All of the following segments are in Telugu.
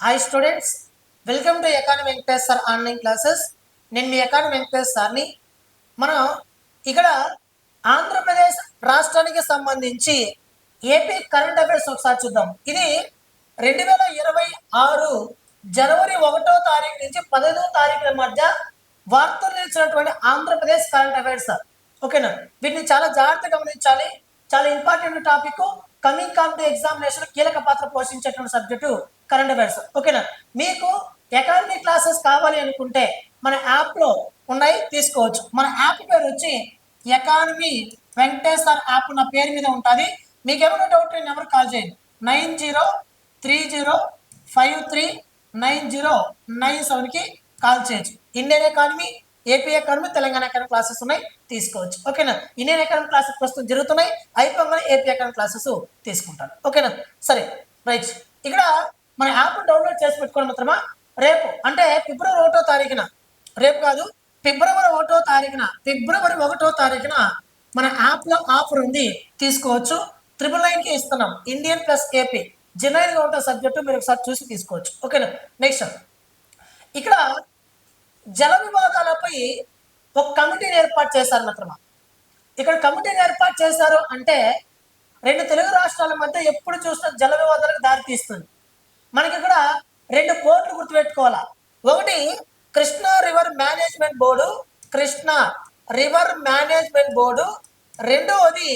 Hi students welcome to economy Venkatesh sir online classes నేను మీ ఎకానమీ వెంకటేష్ సార్ని మనం ఇక్కడ ఆంధ్రప్రదేశ్ రాష్ట్రానికి సంబంధించి ఏపీ కరెంట్ అఫైర్స్ ఒకసారి చూద్దాం. ఇది రెండు వేల ఇరవై ఆరు జనవరి ఒకటో తారీఖు నుంచి పదహైదో తారీఖుల మధ్య వార్తలు నిలిచినటువంటి ఆంధ్రప్రదేశ్ కరెంట్ అఫైర్స్ సార్ ఓకేనా వీటిని చాలా జాగ్రత్తగా గమనించాలి. చాలా important topic. Coming competitive examination కీలక పాత్ర పోషించేటువంటి సబ్జెక్టు కరెంట్ అఫైర్స్. ఓకేనా? మీకు ఎకానమీ క్లాసెస్ కావాలి అనుకుంటే మన యాప్లో ఉన్నాయి తీసుకోవచ్చు. మన యాప్ పేరు వచ్చి ఎకానమీ వెంకటేశ్వర్ యాప్ నా పేరు మీద ఉంటుంది. మీకు ఏమైనా డౌట్ నెంబర్ కాల్ చేయండి. Nine zero three zero five three nine zero nine సెవెన్కి కాల్ చేయొచ్చు. Indian economy AP economy Telangana economy classes ఉన్నాయి తీసుకోవచ్చు. ఓకేనా? ఇండియన్ ఎకానమీ క్లాసెస్ ప్రస్తుతం జరుగుతున్నాయి. అయిపోగానే ఏపీ ఎకానమీ క్లాసెస్ తీసుకుంటాను. ఓకేనా? సరే రైట్. ఇక్కడ మన యాప్ డౌన్లోడ్ చేసి పెట్టుకోవడం మాత్రమా? రేపు. అంటే ఫిబ్రవరి ఒకటో తారీఖున. రేపు కాదు ఫిబ్రవరి ఒకటో తారీఖున. ఫిబ్రవరి ఒకటో తారీఖున మన యాప్లో ఆఫర్ ఉంది. తీసుకోవచ్చు. ట్రిపుల్ నైన్కి ఇస్తున్నాం. ఇండియన్ ప్లస్ ఏపీ జనరల్గా ఉంటే సబ్జెక్టు మీరు ఒకసారి చూసి తీసుకోవచ్చు. ఓకేనా నెక్స్ట్ ఇక్కడ జల వివాదాలపై ఒక కమిటీని ఏర్పాటు చేశారు మిత్రమా? ఇక్కడ కమిటీని ఏర్పాటు చేశారు అంటే రెండు తెలుగు రాష్ట్రాల మధ్య ఎప్పుడు చూసినా జల వివాదాలకు దారితీస్తుంది. మనకి ఇక్కడ రెండు పోర్టులు గుర్తుపెట్టుకోవాలా. ఒకటి Krishna river management board Krishna river management board. రెండవది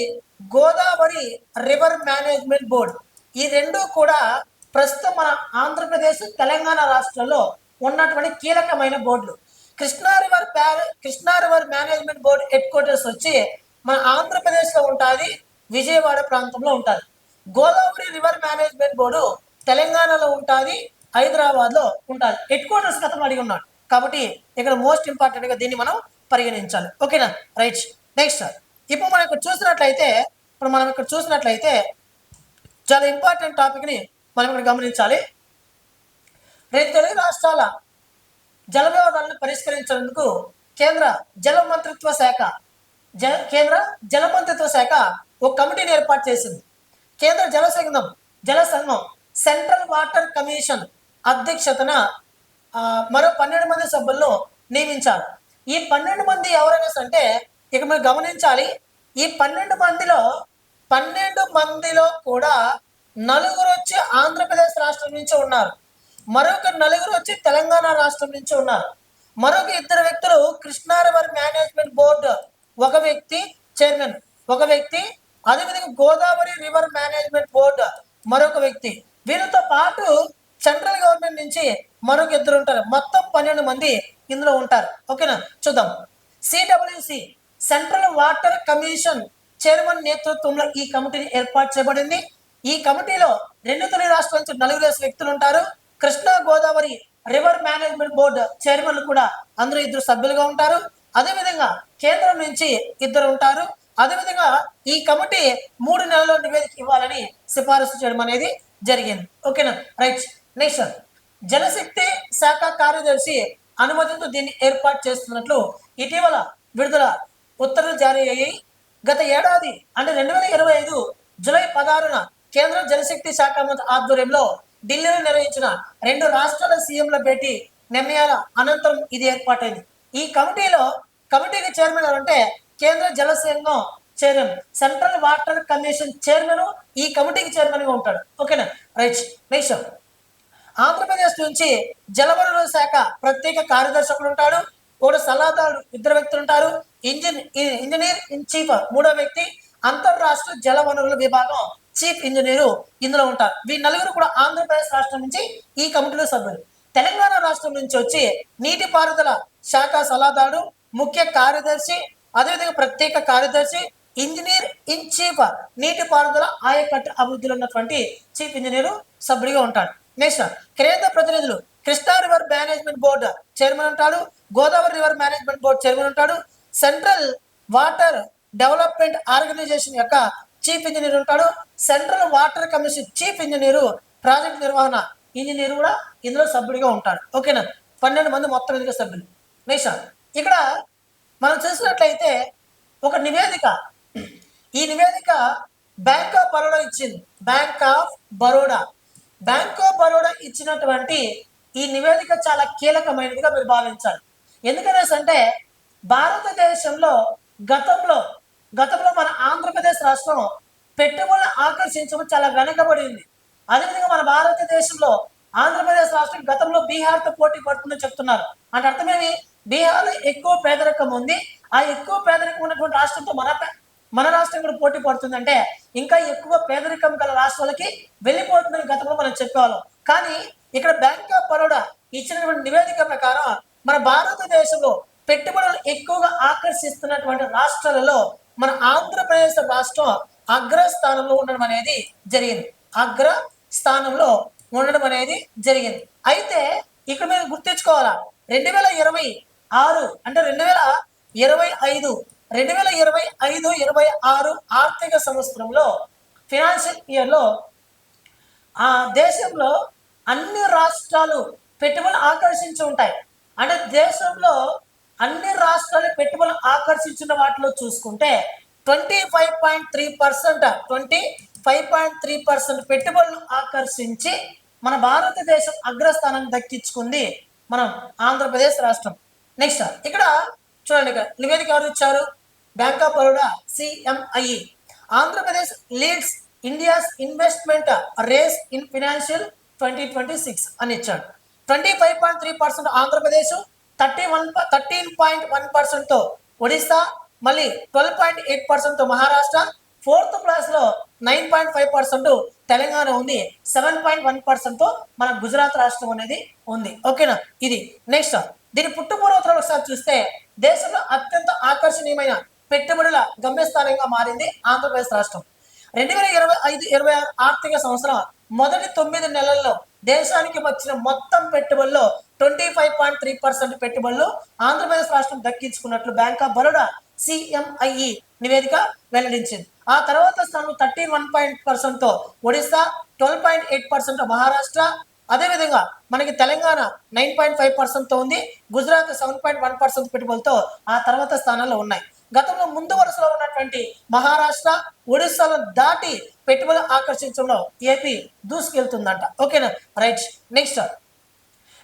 గోదావరి రివర్ మేనేజ్మెంట్ బోర్డు. ఈ రెండు కూడా ప్రస్తుతం మన ఆంధ్రప్రదేశ్ తెలంగాణ రాష్ట్రంలో ఉన్నటువంటి కీలకమైన బోర్డులు. Krishna river Krishna river management board headquarters వచ్చి మన ఆంధ్రప్రదేశ్లో ఉంటుంది విజయవాడ ప్రాంతంలో ఉంటుంది. గోదావరి రివర్ మేనేజ్మెంట్ బోర్డు తెలంగాణలో ఉంటుంది హైదరాబాద్లో ఉంటుంది. హెడ్ క్వార్టర్స్ గతంలో అడిగి ఉన్నాడు. కాబట్టి ఇక్కడ మోస్ట్ ఇంపార్టెంట్గా దీన్ని మనం పరిగణించాలి. ఓకేనా? రైట్. నెక్స్ట్ ఇప్పుడు మనం ఇక్కడ చూసినట్లయితే ఇప్పుడు మనం ఇక్కడ చూసినట్లయితే చాలా ఇంపార్టెంట్ టాపిక్ని మనం ఇక్కడ గమనించాలి. రెండు తెలుగు రాష్ట్రాల జల వివాదాలను పరిష్కరించేందుకు కేంద్ర జల మంత్రిత్వ శాఖ జ కేంద్ర జల మంత్రిత్వ శాఖ ఒక కమిటీని ఏర్పాటు చేసింది. కేంద్ర జల సంఘం జల సంఘం సెంట్రల్ వాటర్ కమిషన్ అధ్యక్షతన మరో పన్నెండు మంది సభ్యులను నియమించారు. ఈ పన్నెండు మంది ఎవరైనా అంటే ఇక మీరు గమనించాలి ఈ పన్నెండు మందిలో పన్నెండు మందిలో కూడా నలుగురు వచ్చి ఆంధ్రప్రదేశ్ రాష్ట్రం నుంచి ఉన్నారు. మరొక నలుగురు వచ్చి తెలంగాణ రాష్ట్రం నుంచి ఉన్నారు. మరొక ఇద్దరు వ్యక్తులు కృష్ణా రివర్ మేనేజ్మెంట్ బోర్డు ఒక వ్యక్తి చైర్మన్ ఒక వ్యక్తి అదేవిధంగా గోదావరి రివర్ మేనేజ్మెంట్ బోర్డు మరొక వ్యక్తి. వీరితో పాటు సెంట్రల్ గవర్నమెంట్ నుంచి మరొక ఇద్దరు ఉంటారు. మొత్తం పన్నెండు మంది ఇందులో ఉంటారు. ఓకేనా? చూద్దాం. CWC central water commission chairman నేతృత్వంలో ఈ కమిటీని ఏర్పాటు చేయబడింది. ఈ కమిటీలో రెండు తెలుగు రాష్ట్రాల నుంచి నలుగురు వ్యక్తులు ఉంటారు. Krishna Godavari river management board chairman కూడా అందరూ ఇద్దరు సభ్యులుగా ఉంటారు. అదేవిధంగా కేంద్రం నుంచి ఇద్దరు ఉంటారు. అదేవిధంగా ఈ కమిటీ మూడు నెలల్లో నివేదిక ఇవ్వాలని సిఫారసు చేయడం అనేది జరిగింది. ఓకేనా? రైట్. నెక్స్ట్ జలశక్తి శాఖ కార్యదర్శి అనుమతితో దీన్ని ఏర్పాటు చేస్తున్నట్లు ఇటీవల విడుదల ఉత్తర్వులు జారీ అయ్యాయి. గత ఏడాది అంటే రెండు వేల ఇరవై ఐదు జూలై పదహారున కేంద్ర జలశక్తి శాఖ మంత్రి ఆధ్వర్యంలో ఢిల్లీలో నిర్వహించిన రెండు రాష్ట్రాల సీఎంల భేటీ నిర్ణయాల అనంతరం ఇది ఏర్పాటైంది. ఈ కమిటీలో కమిటీకి చైర్మన్ ఎవరంటే కేంద్ర జల సంఘం chairman. Central water commission chairman ఈ కమిటీకి చైర్మన్గా ఉంటాడు. ఓకేనా? రైట్. నెక్స్ట్. ఆంధ్రప్రదేశ్ నుంచి జలవనరుల శాఖ ప్రత్యేక కార్యదర్శకుడు ఉంటాడు. ఒకడు సలహాదారు ఇద్దరు వ్యక్తులు ఉంటారు. ఇంజిన్ ఇంజనీర్ ఇన్ చీఫ్ మూడో వ్యక్తి. అంతర్రాష్ట్ర జలవనరుల విభాగం చీఫ్ ఇంజనీరు ఇందులో ఉంటారు. వీరి నలుగురు కూడా ఆంధ్రప్రదేశ్ రాష్ట్రం నుంచి ఈ కమిటీలో సభ్యులు. తెలంగాణ రాష్ట్రం నుంచి వచ్చి నీటిపారుదల శాఖ సలహాదారుడు ముఖ్య కార్యదర్శి అదేవిధంగా ప్రత్యేక కార్యదర్శి ఇంజనీర్ ఇన్ చీఫ్ నీటిపారుదల ఆయకట్టు అభివృద్ధిలో ఉన్నటువంటి చీఫ్ ఇంజనీర్ సభ్యుడిగా ఉంటాడు. నెక్స్ట్ కేంద్ర ప్రతినిధులు Krishna river management board chairman ఉంటాడు. Godavari river management board chairman ఉంటాడు. సెంట్రల్ వాటర్ డెవలప్మెంట్ ఆర్గనైజేషన్ యొక్క చీఫ్ ఇంజనీర్ ఉంటాడు. Central water commission chief engineer project నిర్వహణ ఇంజనీర్ కూడా ఇందులో సభ్యుడిగా ఉంటాడు. ఓకేనా పన్నెండు మంది మొత్తం ఇందులో సభ్యులు. నెక్స్ట్ ఇక్కడ మనం చూసినట్లయితే ఒక నివేదిక ఈ నివేదిక బ్యాంక్ ఆఫ్ బరోడా ఇచ్చింది. Bank of Baroda bank of Baroda ఇచ్చినటువంటి ఈ నివేదిక చాలా కీలకమైనదిగా మీరు భావించాలి. ఎందుకనేసి అంటే భారతదేశంలో గతంలో గతంలో మన ఆంధ్రప్రదేశ్ రాష్ట్రం పెట్టుబడులు ఆకర్షించడం చాలా వెనకబడింది. అదేవిధంగా మన భారతదేశంలో ఆంధ్రప్రదేశ్ రాష్ట్రం గతంలో బీహార్తో పోటీ పడుతుందని చెప్తున్నారు. అంటే అర్థమేమి బీహార్లో ఎక్కువ పేదరికం ఉంది. ఆ ఎక్కువ పేదరికం ఉన్నటువంటి రాష్ట్రంతో మన మన రాష్ట్రం కూడా పోటీ పడుతుందంటే ఇంకా ఎక్కువ పేదరికం గల రాష్ట్రాలకి వెళ్ళిపోతుందని గతంలో మనం చెప్పేవాళ్ళం. కానీ ఇక్కడ బ్యాంక్ ఆఫ్ బరోడా ఇచ్చినటువంటి నివేదిక ప్రకారం మన భారతదేశంలో పెట్టుబడులు ఎక్కువగా ఆకర్షిస్తున్నటువంటి రాష్ట్రాలలో మన ఆంధ్రప్రదేశ్ రాష్ట్రం అగ్రస్థానంలో ఉండడం అనేది జరిగింది. అగ్ర స్థానంలో ఉండడం అనేది జరిగింది. అయితే ఇక్కడ మీరు గుర్తించుకోవాలా రెండు వేల ఇరవై ఆరు అంటే రెండు వేల ఇరవై ఐదు రెండు వేల ఇరవై ఐదు ఇరవై ఆరు ఆర్థిక సంవత్సరంలో ఫినాన్షియల్ ఇయర్లో ఆ దేశంలో అన్ని రాష్ట్రాలు పెట్టుబడులు ఆకర్షించి ఉంటాయి. అంటే దేశంలో అన్ని రాష్ట్రాలు పెట్టుబడులు ఆకర్షించిన వాటిలో చూసుకుంటే twenty five point three percent twenty five point three percent పెట్టుబడులు ఆకర్షించి మన భారతదేశం అగ్రస్థానం దక్కించుకుంది మనం ఆంధ్రప్రదేశ్ రాష్ట్రం. నెక్స్ట్ ఇక్కడ చూడండి నివేదిక ఎవరు ఇచ్చారు? Bank of Baroda CMI Andhra Pradesh leads India's investment race in financial twenty twenty six అని ఇచ్చాడు. Twenty five point three percent Andhra Pradesh thirty one thirteen point one పర్సెంట్తో Odisha మళ్ళీ ట్వెల్వ్ పాయింట్ ఎయిట్ పర్సెంట్తో మహారాష్ట్ర ఫోర్త్ ప్లేస్లో nine point five percent Telangana ఉంది సెవెన్ పాయింట్ వన్ పర్సెంట్తో మన గుజరాత్ రాష్ట్రం అనేది ఉంది. ఓకేనా? ఇది. నెక్స్ట్ దీని పుట్టుపూర్వతలు ఒకసారి చూస్తే దేశంలో అత్యంత ఆకర్షణీయమైన పెట్టుబడుల గమ్యస్థానంగా మారింది ఆంధ్రప్రదేశ్ రాష్ట్రం. రెండు వేల ఇరవై ఐదు ఇరవై ఆరు ఆర్థిక సంవత్సరం మొదటి తొమ్మిది నెలల్లో దేశానికి వచ్చిన మొత్తం పెట్టుబడుల్లో twenty five point three percent పెట్టుబడులు ఆంధ్రప్రదేశ్ రాష్ట్రం దక్కించుకున్నట్లు బ్యాంక్ ఆఫ్ బరోడా సిఎంఐఈ నివేదిక వెల్లడించింది. ఆ తర్వాత స్థానం thirty one point పర్సెంట్తో Odisha twelve point eight percent Maharashtra అదేవిధంగా మనకి తెలంగాణ నైన్ పాయింట్ ఫైవ్ పర్సెంట్తో ఉంది Gujarat seven point one percent పెట్టుబడులతో ఆ తర్వాత స్థానాల్లో ఉన్నాయి. గతంలో ముందు వరుసలో ఉన్నటువంటి మహారాష్ట్ర ఒడిస్సాలో దాటి పెట్టుబడులు ఆకర్షించడంలో ఏపీ దూసుకెళ్తుందంట. ఓకేనా? రైట్. నెక్స్ట్.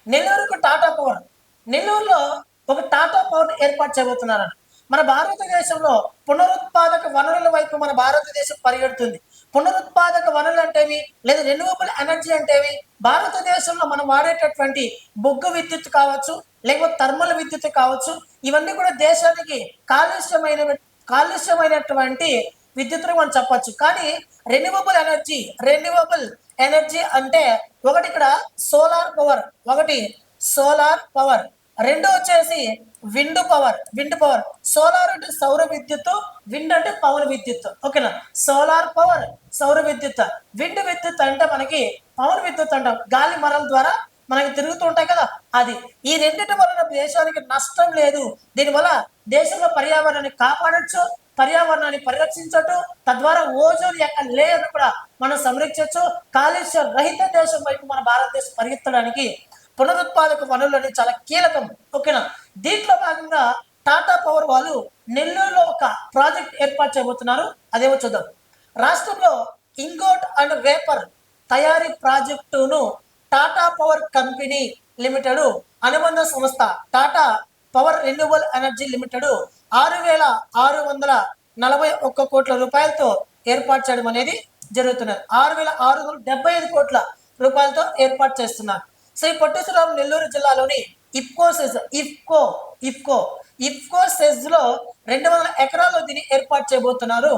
నెల్లూరుకు టాటా పవర్. నెల్లూరులో ఒక టాటా పవర్ ఏర్పాటు చేయబోతున్నారని మన భారతదేశంలో పునరుత్పాదక వనరుల వైపు మన భారతదేశం పరిగెడుతుంది. పునరుత్పాదక వనరులు అంటేవి లేదా రెన్యూవబుల్ ఎనర్జీ అంటేవి భారతదేశంలో మనం వాడేటటువంటి బొగ్గు విద్యుత్ కావచ్చు లేకపోతే థర్మల్ విద్యుత్ కావచ్చు ఇవన్నీ కూడా దేశానికి కాలుష్యమైన కాలుష్యమైనటువంటి విద్యుత్తును మనం చెప్పచ్చు. కానీ రెన్యూవబుల్ ఎనర్జీ రెన్యూవబుల్ ఎనర్జీ అంటే ఒకటి ఇక్కడ సోలార్ పవర్ ఒకటి సోలార్ పవర్ రెండు వచ్చేసి wind power wind power. Solar అంటే సౌర విద్యుత్ విండ్ అంటే పవన్ విద్యుత్. ఓకేనా? సోలార్ పవర్ సౌర విద్యుత్. విండ్ విద్యుత్ అంటే మనకి పవన్ విద్యుత్ అంటాం. గాలి మరల ద్వారా మనకి తిరుగుతూ ఉంటాయి కదా? అది. ఈ రెండింటి వలన దేశానికి నష్టం లేదు. దీనివల్ల దేశంలో పర్యావరణాన్ని కాపాడచ్చు పర్యావరణాన్ని పరిరక్షించటం తద్వారా ఓజోన్ యొక్క లేయర్ కూడా మనం సంరక్షించవచ్చు కాలుష్య రహిత దేశం వైపు మన భారతదేశం పరిగెత్తడానికి పునరుత్పాదక వనరులు అనేది చాలా కీలకం. ఓకేనా? దీంట్లో భాగంగా టాటా పవర్ వాళ్ళు నెల్లూరులో ఒక ప్రాజెక్ట్ ఏర్పాటు చేయబోతున్నారు. అదేమో చూద్దాం. రాష్ట్రంలో ఇంగోట్ అండ్ వేపర్ తయారీ ప్రాజెక్టును టాటా పవర్ కంపెనీ లిమిటెడ్ అనుబంధ సంస్థ Tata power renewal energy limited ఆరు వేల ఆరు వందల నలభై ఒక్క కోట్ల రూపాయలతో ఏర్పాటు చేయడం అనేది జరుగుతున్నది. ఆరు వేల ఆరు వందల డెబ్బై ఐదు కోట్ల రూపాయలతో ఏర్పాటు చేస్తున్నారు. శ్రీ పొట్టేశ్వరరావు నెల్లూరు జిల్లాలోని ఇఫ్కో సెజ్ ఇఫ్కో ఇఫ్కో. ఇఫ్కో సెజ్లో రెండు వందల ఎకరాల్లో దీన్ని ఏర్పాటు చేయబోతున్నారు.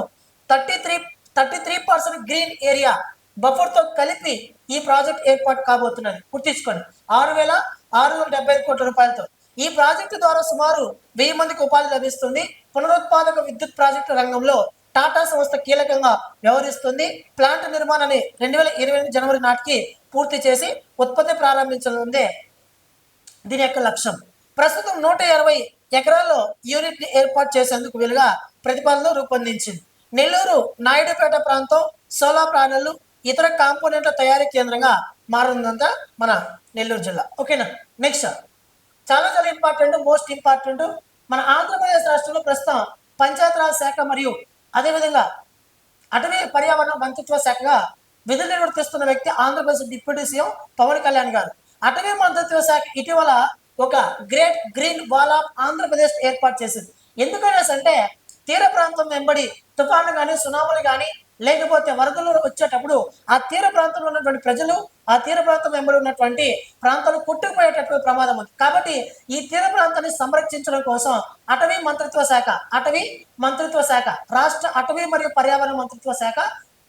Thirty three thirty three percent green area బఫర్తో కలిపి ఈ ప్రాజెక్ట్ ఏర్పాటు కాబోతున్నది. గుర్తించుకోండి. ఆరు వేల ఆరు వందల డెబ్బై ఐదు కోట్ల రూపాయలతో. ఈ ప్రాజెక్టు ద్వారా సుమారు వెయ్యి మందికి ఉపాధి లభిస్తుంది. పునరుత్పాదక విద్యుత్ ప్రాజెక్టు రంగంలో టాటా సంస్థ కీలకంగా వ్యవహరిస్తుంది. ప్లాంట్ నిర్మాణాన్ని రెండు వేల ఇరవై ఎనిమిది జనవరి నాటికి పూర్తి చేసి ఉత్పత్తి ప్రారంభించనుందే. దీని యొక్క లక్ష్యం. ప్రస్తుతం నూట ఇరవై ఎకరాల్లో యూనిట్ని ఏర్పాటు చేసేందుకు వీలుగా ప్రతిపాదన రూపొందించింది. నెల్లూరు నాయుడుపేట ప్రాంతం సోలార్ ప్యానెళ్ళు ఇతర కాంపోనెంట్ల తయారీ కేంద్రంగా మారిందంతా మన నెల్లూరు జిల్లా. ఓకేనా? నెక్స్ట్ చాలా చాలా ఇంపార్టెంట్ మోస్ట్ ఇంపార్టెంట్. మన ఆంధ్రప్రదేశ్ రాష్ట్రంలో ప్రస్తుతం పంచాయతీరాజ్ శాఖ మరియు అదేవిధంగా అటవీ పర్యావరణ మంత్రిత్వ శాఖగా విధులు నిర్వర్తిస్తున్న వ్యక్తి ఆంధ్రప్రదేశ్ డిప్యూటీ సీఎం పవన్ కళ్యాణ్ గారు. అటవీ మంత్రిత్వ శాఖ ఇటీవల ఒక great green wall of Andhra Pradesh ఏర్పాటు చేసింది. ఎందుకనేసి అంటే తీర ప్రాంతం వెంబడి తుఫాను కానీ సునాములు కానీ లేకపోతే వరదలు వచ్చేటప్పుడు ఆ తీర ప్రాంతంలో ఉన్నటువంటి ప్రజలు ఆ తీర ప్రాంతం వెంబడి ఉన్నటువంటి ప్రాంతాలు కొట్టుకుపోయేటటువంటి ప్రమాదం ఉంది. కాబట్టి ఈ తీర ప్రాంతాన్ని సంరక్షించడం కోసం అటవీ మంత్రిత్వ శాఖ అటవీ మంత్రిత్వ శాఖ రాష్ట్ర అటవీ మరియు పర్యావరణ మంత్రిత్వ శాఖ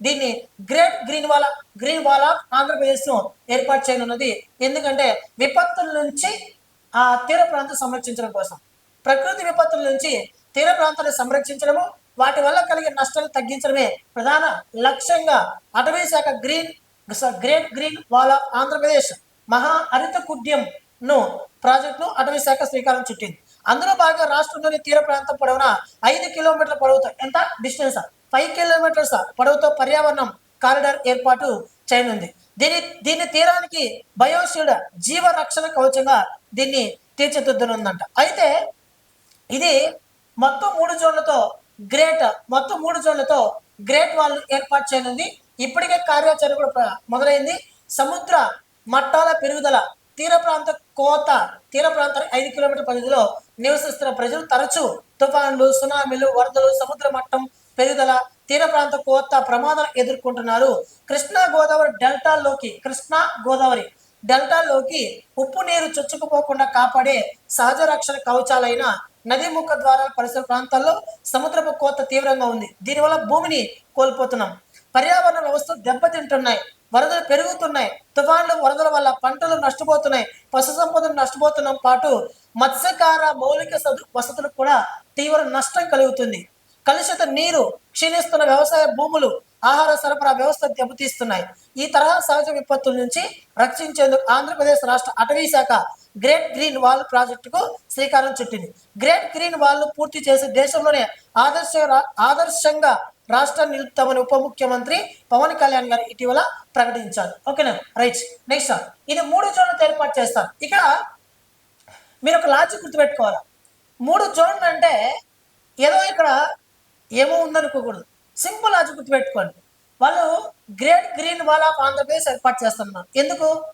దీన్ని great green wall green wall of ఆంధ్రప్రదేశ్ను ఏర్పాటు చేయనున్నది. ఎందుకంటే విపత్తుల నుంచి ఆ తీర ప్రాంతం సంరక్షించడం కోసం. ప్రకృతి విపత్తుల నుంచి తీర ప్రాంతాన్ని సంరక్షించడము వాటి వల్ల కలిగే నష్టాలు తగ్గించడమే ప్రధాన లక్ష్యంగా అటవీ శాఖ green great green wall of Andhra Pradesh మహా హరిత కుడ్యంను ప్రాజెక్టును అటవీ శాఖ శ్రీకారం చుట్టింది. అందులో భాగంగా రాష్ట్రంలోని తీర ప్రాంతం పొడవున ఐదు కిలోమీటర్ల పొడవుతో ఎంత? డిస్టెన్స్ ఫైవ్ కిలోమీటర్స్ పొడవుతో పర్యావరణం కారిడార్ ఏర్పాటు చేయనుంది. దీని దీని తీరానికి బయోషీల్డ్ జీవ రక్షణ కవచంగా దీన్ని తీర్చిదిద్దనుందంట. అయితే ఇది మొత్తం మూడు జోన్లతో గ్రేట్ మొత్తం మూడు జోన్లతో గ్రేట్ వాల్ ఏర్పాటు చేయనుంది. ఇప్పటికే కార్యాచరణ కూడా మొదలైంది. సముద్ర మట్టాల పెరుగుదల తీర ప్రాంత కోత తీర ప్రాంతానికి ఐదు కిలోమీటర్ పరిధిలో నివసిస్తున్న ప్రజలు తరచూ తుఫాన్లు సునామీలు వరదలు సముద్ర మట్టం పెరుగుదల తీర ప్రాంత కోత ప్రమాదాలు ఎదుర్కొంటున్నారు. కృష్ణా గోదావరి డెల్టాల్లోకి కృష్ణా గోదావరి డెల్టాల్లోకి ఉప్పు నీరు చొచ్చుకుపోకుండా కాపాడే సహజ రక్షణ కవచాలైన నది ముఖ ద్వారా పరిసర ప్రాంతాల్లో సముద్రపు కోత తీవ్రంగా ఉంది. దీనివల్ల భూమిని కోల్పోతున్నాం. పర్యావరణ వ్యవస్థ దెబ్బతింటున్నాయి. వరదలు పెరుగుతున్నాయి. తుఫాన్లు వరదల వల్ల పంటలు నష్టపోతున్నాయి. పశు సంపదలు నష్టపోతున్నాం పాటు మత్స్యకార మౌలిక సదు- వసతులకు కూడా తీవ్ర నష్టం కలుగుతుంది. కలుషిత నీరు క్షీణిస్తున్న వ్యవసాయ భూములు ఆహార సరఫరా వ్యవస్థ దెబ్బతీస్తున్నాయి. ఈ తరహా సహజ విపత్తుల నుంచి రక్షించేందుకు ఆంధ్రప్రదేశ్ రాష్ట్ర అటవీ శాఖ గ్రేట్ గ్రీన్ వాల్ ప్రాజెక్టుకు శ్రీకారం చుట్టింది. గ్రేట్ గ్రీన్ వాల్ను పూర్తి చేసి దేశంలోనే ఆదర్శ రా- ఆదర్శంగా రాష్ట్రాన్ని నిలుపుతామని ఉప ముఖ్యమంత్రి పవన్ కళ్యాణ్ గారు ఇటీవల ప్రకటించారు. ఓకేనా? రైట్. నెక్స్ట్ ఇది మూడు జోన్లతో ఏర్పాటు చేస్తారు. ఇక్కడ మీరు ఒక లాజిక్ గుర్తుపెట్టుకోవాలి? మూడు జోన్లు అంటే ఏదో ఇక్కడ ఏమో ఉందనుకోకూడదు. సింపుల్ అది గుర్తుపెట్టుకోండి. వాళ్ళు great green wall of Andhra Pradesh ఏర్పాటు చేస్తున్నారు. ఎందుకు?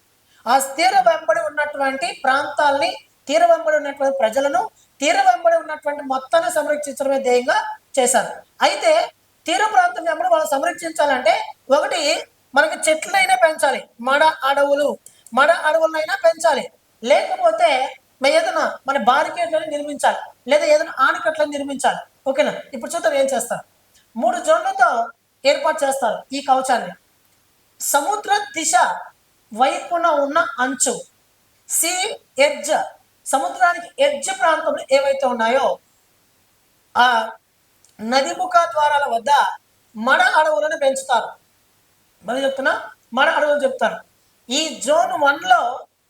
ఆ తీర వెంబడి ఉన్నటువంటి ప్రాంతాల్ని తీర వెంబడి ఉన్నటువంటి ప్రజలను తీర వెంబడి ఉన్నటువంటి మొత్తాన్ని సంరక్షించడమే ధ్యేయంగా చేశారు. అయితే తీర ప్రాంతం వెంబడి వాళ్ళు సంరక్షించాలంటే ఒకటి మనకి చెట్లైనా పెంచాలి. మడ అడవులు మడ అడవులనైనా పెంచాలి. లేకపోతే ఏదైనా మన బారికేట్లను నిర్మించాలి. లేదా ఏదైనా ఆనకట్లను నిర్మించాలి. ఓకేనా? ఇప్పుడు చూద్దాం ఏం చేస్తారు. మూడు జోన్లతో ఏర్పాటు చేస్తారు ఈ కవచాన్ని. సముద్ర దిశ వైపున ఉన్న అంచు సీ ఎడ్జ్ సముద్రానికి ఎడ్జ్ ప్రాంతంలో ఏవైతే ఉన్నాయో ఆ నది ముఖ ద్వారాల వద్ద మడ అడవులను పెంచుతారు. మరి చెప్తున్నా మడ అడవులు చెప్తారు. ఈ జోన్ వన్లో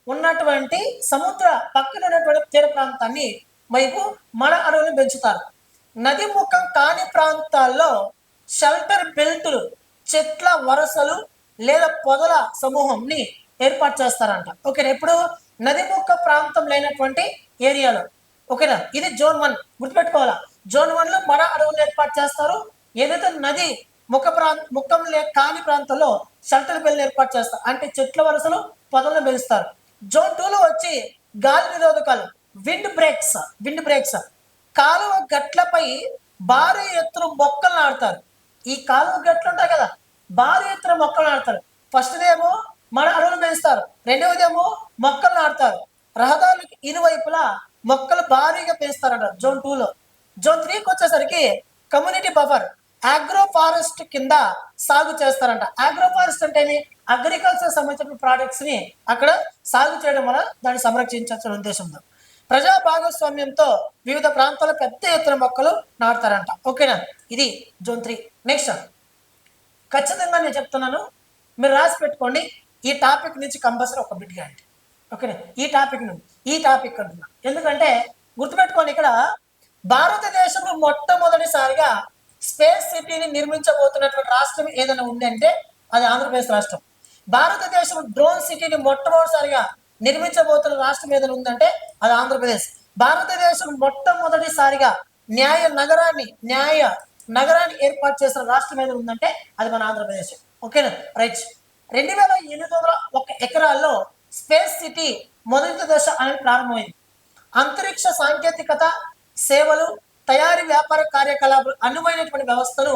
ఉన్నటువంటి సముద్ర పక్కన ఉన్నటువంటి తీర ప్రాంతాన్ని వైపు మడ అడవులను పెంచుతారు. నది ముఖం కాని ప్రాంతాల్లో షెల్టర్ బెల్టులు చెట్ల వరసలు లేదా పొదల సమూహంని ఏర్పాటు చేస్తారంట. ఓకేనా? ఇప్పుడు నది ముఖ ప్రాంతం లేనటువంటి ఏరియాలో. ఓకేనా? ఇది జోన్ వన్. గుర్తుపెట్టుకోవాలా? జోన్ వన్లో మడ అడవులు ఏర్పాటు చేస్తారు. ఏదైతే నది ముఖ ప్రాంత ముఖం లే కాని ప్రాంతంలో షెల్టర్ బెల్ ఏర్పాటు చేస్తారు. అంటే చెట్ల వరుసలు పొదలను పెంచుతారు. జోన్ టూలో వచ్చి గాలి నిరోధకాలు విండ్ బ్రేక్స్ విండ్ బ్రేక్స్ కాలువ గట్లపై భారీ ఎత్తున మొక్కలు నాటుతారు. ఈ కాలువ గట్లు ఉంటాయి కదా భారీ ఎత్తున మొక్కలు నాడతారు ఫస్ట్దేమో మన అడవులు పెంచుతారు రెండవదేమో మొక్కలు నాటుతారు. రహదారులకు ఇరువైపులా మొక్కలు భారీగా పెంచుతారట జోన్ టూలో. జోన్ త్రీకి వచ్చేసరికి కమ్యూనిటీ బఫర్ ఆగ్రో ఫారెస్ట్ కింద సాగు చేస్తారంట. ఆగ్రో ఫారెస్ట్ అంటే అగ్రికల్చర్ సంబంధించిన ప్రోడక్ట్స్ని అక్కడ సాగు చేయడం వల్ల దాన్ని సంరక్షించాల్సిన ఉద్దేశంతో ప్రజా భాగస్వామ్యంతో వివిధ ప్రాంతాల్లో పెద్ద ఎత్తున మొక్కలు నాటుతారంట. ఓకేనా? ఇది జోన్ త్రీ. నెక్స్ట్ ఖచ్చితంగా నేను చెప్తున్నాను మీరు రాసి పెట్టుకోండి. ఈ టాపిక్ నుంచి కంపల్సరీ ఒక బిట్ అండి ఓకేనా? ఈ టాపిక్ నుండి ఈ టాపిక్ అంటున్నా. ఎందుకంటే గుర్తుపెట్టుకోండి ఇక్కడ భారతదేశంలో మొట్టమొదటిసారిగా స్పేస్ సిటీని నిర్మించబోతున్నటువంటి రాష్ట్రం ఏదైనా ఉందంటే అది ఆంధ్రప్రదేశ్ రాష్ట్రం. భారతదేశం డ్రోన్ సిటీని మొట్టమొదటిసారిగా నిర్మించబోతున్న రాష్ట్రం ఏదైనా ఉందంటే అది ఆంధ్రప్రదేశ్. భారతదేశం మొట్టమొదటిసారిగా న్యాయ నగరాన్ని న్యాయ నగరాన్ని ఏర్పాటు చేసిన రాష్ట్రం ఏదైనా ఉందంటే అది మన ఆంధ్రప్రదేశ్. ఓకేనా? రైట్. రెండు వేల ఎనిమిది వందల ఒక ఎకరాల్లో స్పేస్ సిటీ మొదటి దశ అనేది ప్రారంభమైంది. అంతరిక్ష సాంకేతికత సేవలు తయారీ వ్యాపార కార్యకలాపాలు అనువైనటువంటి వ్యవస్థను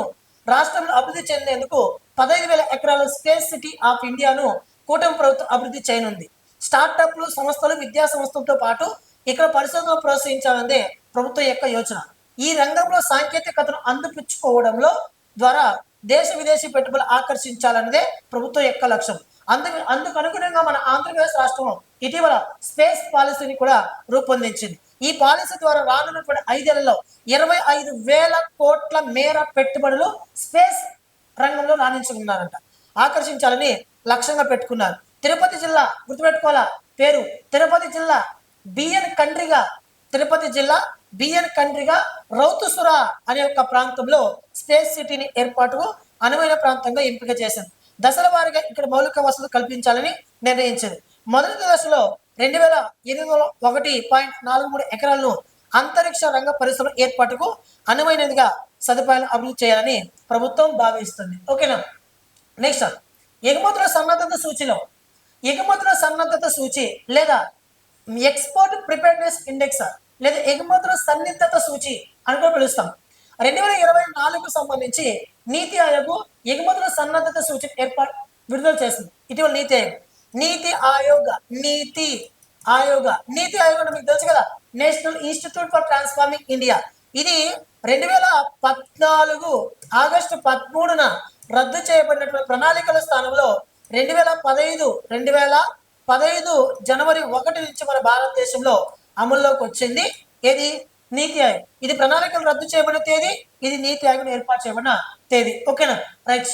రాష్ట్రంలో అభివృద్ధి చెందేందుకు పదహైదు వేల ఎకరాల స్పేస్ సిటీ ఆఫ్ ఇండియాను కూటమి ప్రభుత్వం అభివృద్ధి చేయనుంది. స్టార్టప్లు సంస్థలు విద్యా సంస్థలతో పాటు ఇక్కడ పరిశోధనలు ప్రోత్సహించాలన్నదే ప్రభుత్వం యొక్క యోచన. ఈ రంగంలో సాంకేతికతను అందిపుచ్చుకోవడంలో ద్వారా దేశ విదేశీ పెట్టుబడులు ఆకర్షించాలన్నదే ప్రభుత్వం యొక్క లక్ష్యం. అందుకు అందుకు అనుగుణంగా మన ఆంధ్రప్రదేశ్ రాష్ట్రం ఇటీవల స్పేస్ పాలసీని కూడా రూపొందించింది. ఈ పాలసీ ద్వారా రానున్నటువంటి ఐదేళ్ళలో ఇరవై ఐదు వేల కోట్ల మేర పెట్టుబడులు స్పేస్ రంగంలో రాణించుకున్నారంట ఆకర్షించాలని లక్ష్యంగా పెట్టుకున్నారు. తిరుపతి జిల్లా గుర్తుపెట్టుకోవాలా? పేరు తిరుపతి జిల్లా. బిఎన్ కండ్రిగా తిరుపతి జిల్లా. బిఎన్ కండ్రిగా రౌతుసుర అనే ఒక ప్రాంతంలో స్పేస్ సిటీని ఏర్పాటుకు అనువైన ప్రాంతంగా ఎంపిక చేసింది. దశల వారీగా ఇక్కడ మౌలిక వసతులు కల్పించాలని నిర్ణయించింది. మొదటి దశలో రెండు వేల ఎనిమిది వందల ఒకటి పాయింట్ నాలుగు మూడు ఎకరాలను అంతరిక్ష రంగ పరిశ్రమ ఏర్పాటుకు అనువైనదిగా సదుపాయాలు అభివృద్ధి చేయాలని ప్రభుత్వం భావిస్తుంది. ఓకేనా? నెక్స్ట్. ఎగుమతుల సన్నద్ధత సూచిలో ఎగుమతుల సన్నద్ధత సూచి లేదా ఎక్స్పోర్ట్ ప్రిపేర్నెస్ ఇండెక్స్ లేదా ఎగుమతుల సన్నిద్ధత సూచి అని కూడా పిలుస్తాం. రెండు వేల ఇరవై నాలుగుకు సంబంధించి నీతి ఆయోగ్ ఎగుమతుల సన్నద్ధత సూచి ఏర్పాటు విడుదల చేసింది. ఇటీవల నీతి ఆయోగ్. నీతి ఆయోగ నీతి ఆయోగ. నీతి ఆయోగ్ అంటే మీకు తెలుసు కదా national institute for transforming India. ఇది రెండు వేల పద్నాలుగు ఆగస్టు పదమూడున రద్దు చేయబడినటువంటి ప్రణాళికల స్థానంలో రెండు వేల పదహైదు రెండు వేల పదహైదు జనవరి ఒకటి నుంచి మన భారతదేశంలో అమల్లోకి వచ్చింది. ఏది? నీతి ఆయోగ్. ఇది ప్రణాళికలు రద్దు చేయబడిన తేదీ ఇది నీతి ఆయోగ్ ఏర్పాటు చేయబడిన తేదీ. ఓకేనా? రైట్.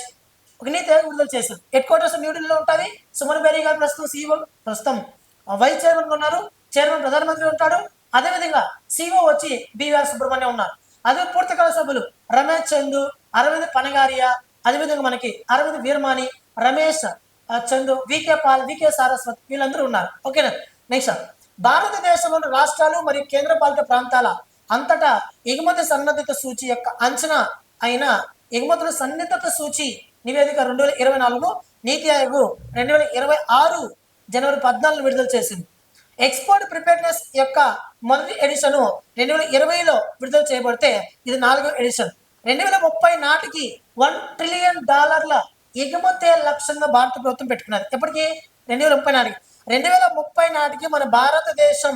ఒక నీతి ఆయోగ్ విడుదల చేశారు. హెడ్ క్వార్టర్స్ న్యూఢిల్లీలో ఉంటుంది సుమన్ బేరీ గారు ప్రస్తుతం సీఓ ప్రస్తుతం వైస్ చైర్మన్ ఉన్నారు. చైర్మన్ ప్రధానమంత్రి ఉంటాడు. అదేవిధంగా సిఓ వచ్చి బిఆర్ సుబ్రహ్మణ్యం ఉన్నారు. అదే పూర్తికాల సభ్యులు రమేష్ చందు అరవింద్ పనగారియా అదేవిధంగా మనకి Arvind Virmani Ramesh Chand V K Paul V K Saraswat వీళ్ళందరూ ఉన్నారు. ఓకేనా? నెక్స్ట్ భారతదేశంలోని రాష్ట్రాలు మరియు కేంద్రపాలిత ప్రాంతాల అంతటా ఎగుమతి సన్నద్ధత సూచి యొక్క అంచనా అయిన ఎగుమతుల సన్నిహితత సూచి నివేదిక రెండు వేల ఇరవై నాలుగు నీతి ఆయోగ్ రెండు వేల ఇరవై ఆరు జనవరి పద్నాలుగు విడుదల చేసింది. ఎక్స్పోర్ట్ ప్రిపేర్నెస్ యొక్క మొదటి ఎడిషన్ రెండు వేల ఇరవైలో విడుదల చేయబడితే ఇది నాలుగో ఎడిషన్ రెండు వేల ముప్పై నాటికి వన్ ట్రిలియన్ డాలర్ల ఎగుమతి లక్ష్యంగా భారత ప్రభుత్వం పెట్టుకున్నారు. ఎప్పటికి? రెండు వేల ముప్పై నాటికి రెండు వేల ముప్పై నాటికి మన భారతదేశం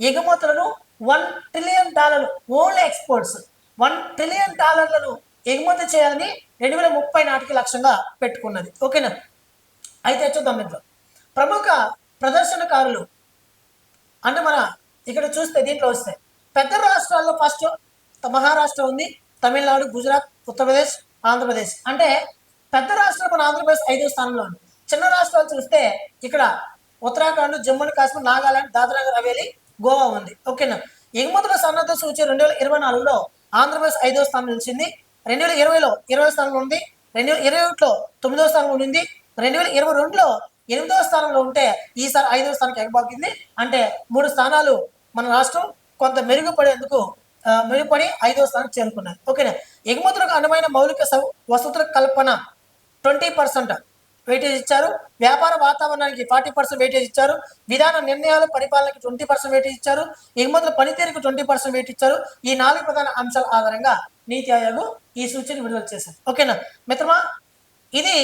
ఎగుమతులను వన్ ట్రిలియన్ డాలర్లు ఓన్లీ ఎక్స్పోర్ట్స్ వన్ ట్రిలియన్ డాలర్లను ఎగుమతి చేయాలని రెండు వేల ముప్పై నాటికి లక్ష్యంగా పెట్టుకున్నది. ఓకేనా? అయితే చూద్దాం ఇంట్లో ప్రముఖ ప్రదర్శనకారులు అంటే మన ఇక్కడ చూస్తే దీంట్లో వస్తే పెద్ద రాష్ట్రాల్లో ఫస్ట్ మహారాష్ట్ర ఉంది తమిళనాడు గుజరాత్ ఉత్తరప్రదేశ్ ఆంధ్రప్రదేశ్. అంటే పెద్ద రాష్ట్రం మన ఆంధ్రప్రదేశ్ ఐదో స్థానంలో ఉంది. చిన్న రాష్ట్రాలు చూస్తే ఇక్కడ ఉత్తరాఖండ్ జమ్మూ అండ్ కాశ్మీర్ నాగాలాండ్ దాద్రానగర్ హవేలీ గోవా ఉంది. ఓకేనా? ఎగుమతుల సన్నద్ధ సూచి రెండు వేల ఇరవై నాలుగులో ఆంధ్రప్రదేశ్ ఐదో స్థానం నిలిచింది. రెండు వేల ఇరవైలో ఇరవై స్థానంలో ఉంది. రెండు వేల ఇరవై ఒకటిలో తొమ్మిదో స్థానంలో ఉండింది. రెండు వేల ఇరవై రెండులో ఎనిమిదో స్థానంలో ఉంటే ఈసారి ఐదో స్థానానికి ఎగబాకింది. అంటే మూడు స్థానాలు మన రాష్ట్రం కొంత మెరుగుపడేందుకు మెరుగుపడి ఐదవ స్థానం చేరుకున్నాయి. ఓకేనా? ఎగుమతులకు అనుమైన మౌలిక వసతుల కల్పన ట్వంటీ పర్సెంట్ వెయిటేజ్ ఇచ్చారు. వ్యాపార వాతావరణానికి ఫార్టీ పర్సెంట్ వెయిటేజ్ ఇచ్చారు. విధాన నిర్ణయాలు పరిపాలనకి ట్వంటీ పర్సెంట్ వెయిటేజ్ ఇచ్చారు. ఎగుమతుల పనితీరుకు ట్వంటీ పర్సెంట్ వెయిట్ ఇచ్చారు. ఈ నాలుగు ప్రధాన అంశాల ఆధారంగా నీతి ఆయోగ్ ఈ సూచన విడుదల చేశారు. ఓకేనా? మిత్రమా ఇది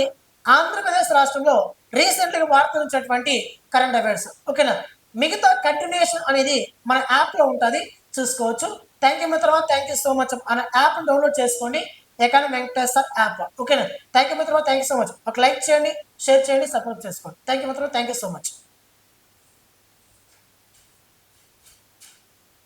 ఆంధ్రప్రదేశ్ రాష్ట్రంలో రీసెంట్గా వార్తలు వాడుతున్నటువంటి కరెంట్ అఫైర్స్ ఓకేనా? మిగతా కంటిన్యూషన్ అనేది మన యాప్లో ఉంటుంది. చూసుకోవచ్చు. థ్యాంక్ యూ మిత్రమా. థ్యాంక్ యూ సో మచ్ అనే యాప్ డౌన్లోడ్ చేసుకోండి. Economy Venkateswar app. ఓకేనా? థ్యాంక్ యూ మిత్రమా థ్యాంక్ యూ సో మచ్ ఒక లైక్ చేయండి షేర్ చేయండి సపోర్ట్ చేసుకోండి. థ్యాంక్ యూ మిత్రమా థ్యాంక్ యూ సో మచ్